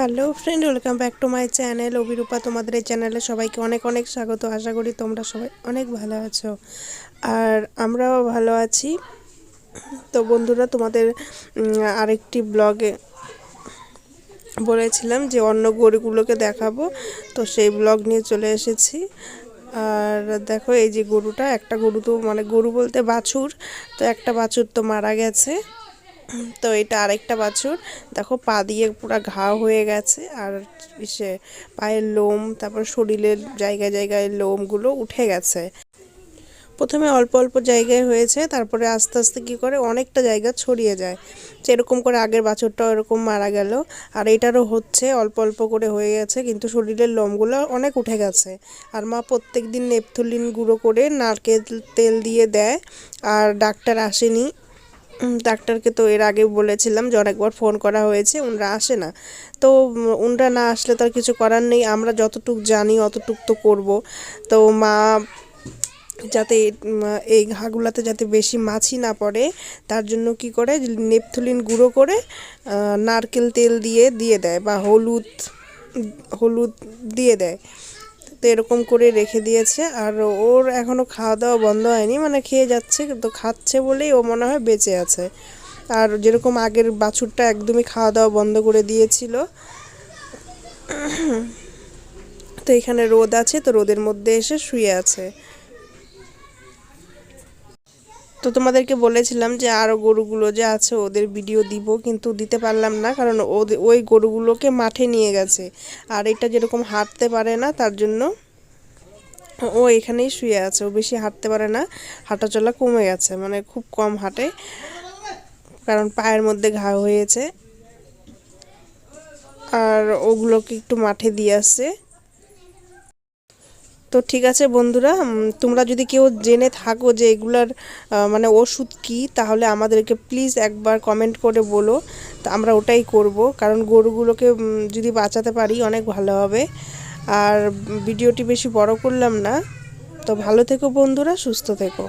Hello friend welcome back to my channel Abhirupa, তোমাদের এই চ্যানেলে সবাইকে অনেক অনেক স্বাগত। আশা করি তোমরা সবাই অনেক ভালো আছো। আর আমরাও ভালো আছি। তো বন্ধুরা, তোমাদের আরেকটি ব্লগে বলেছিলাম যে অন্য গরুগুলোকে দেখাবো। তো সেই ব্লগ নিয়ে চলে এসেছি। আর দেখো, এই যে গরুটা, একটা গরু তো মানে গরু বলতে বাছুর। তো একটা বাছুর তো মারা গেছে। তো এটা আরেকটা বাছুর। দেখো পা দিয়ে পুরো ঘা হয়ে গেছে আর সে পায়ের লোম, তারপর শরীরের জায়গায় জায়গায় লোমগুলো উঠে গেছে। প্রথমে অল্প অল্প জায়গায় হয়েছে, তারপরে আস্তে আস্তে কী করে অনেকটা জায়গা ছড়িয়ে যায়। সেরকম করে আগের বাছরটাও এরকম মারা গেল। আর এটারও হচ্ছে অল্প অল্প করে হয়ে গেছে, কিন্তু শরীরের লোমগুলো অনেক উঠে গেছে। আর মা প্রত্যেক দিন নেপথুলিন গুঁড়ো করে নারকেল তেল দিয়ে দেয়, আর ডাক্তার আসেনি। ডাক্তারকে তো এর আগে বলেছিলাম যে অনেকবার ফোন করা হয়েছে, উনরা আসে না। তো উনরা না আসলে তো আর কিছু করার নেই, আমরা যতটুক জানি অতটুক তো করব। তো মা যাতে এই ঘাগুলাতে যাতে বেশি মাছি না পড়ে, তার জন্য কি করে, নেপথুলিন গুঁড়ো করে নারকেল তেল দিয়ে দিয়ে দেয় বা হলুদ হলুদ দিয়ে দেয়। তো এরকম করে রেখে দিয়েছে। আর ওর এখনও খাওয়া দাওয়া বন্ধ হয়নি মানে খেয়ে যাচ্ছে, তো খাচ্ছে বলেই ও মনে হয় বেঁচে আছে। আর যেরকম আগের বাছুরটা একদমই খাওয়া দাওয়া বন্ধ করে দিয়েছিল। তো এখানে রোদ আছে, তো রোদের মধ্যে এসে শুয়ে আছে। তো তোমাদেরকে বলেছিলাম যে আরও গরুগুলো যে আছে ওদের ভিডিও দিব, কিন্তু দিতে পারলাম না, কারণ ওদের ওই গরুগুলোকে মাঠে নিয়ে গেছে। আর এটা যেরকম হাঁটতে পারে না, তার জন্য ও এখানেই শুয়ে আছে। ও বেশি হাঁটতে পারে না, হাঁটাচলা কমে গেছে মানে খুব কম হাঁটে, কারণ পায়ের মধ্যে ঘা হয়েছে। আর ওগুলোকে একটু মাঠে দিয়ে আসছে। তো ঠিক আছে বন্ধুরা তোমরা যদি কেউ জেনে থাকো যে এগুলার মানে ওষুধ কি, তাহলে আমাদেরকে প্লিজ একবার কমেন্ট করে বলো। তা আমরা ওটাই করব, কারণ গরুগুলোকে যদি বাঁচাতে পারি অনেক ভালো হবে। আর ভিডিওটি বেশি বড় করলাম না। তো ভালো থেকো বন্ধুরা, সুস্থ থেকো।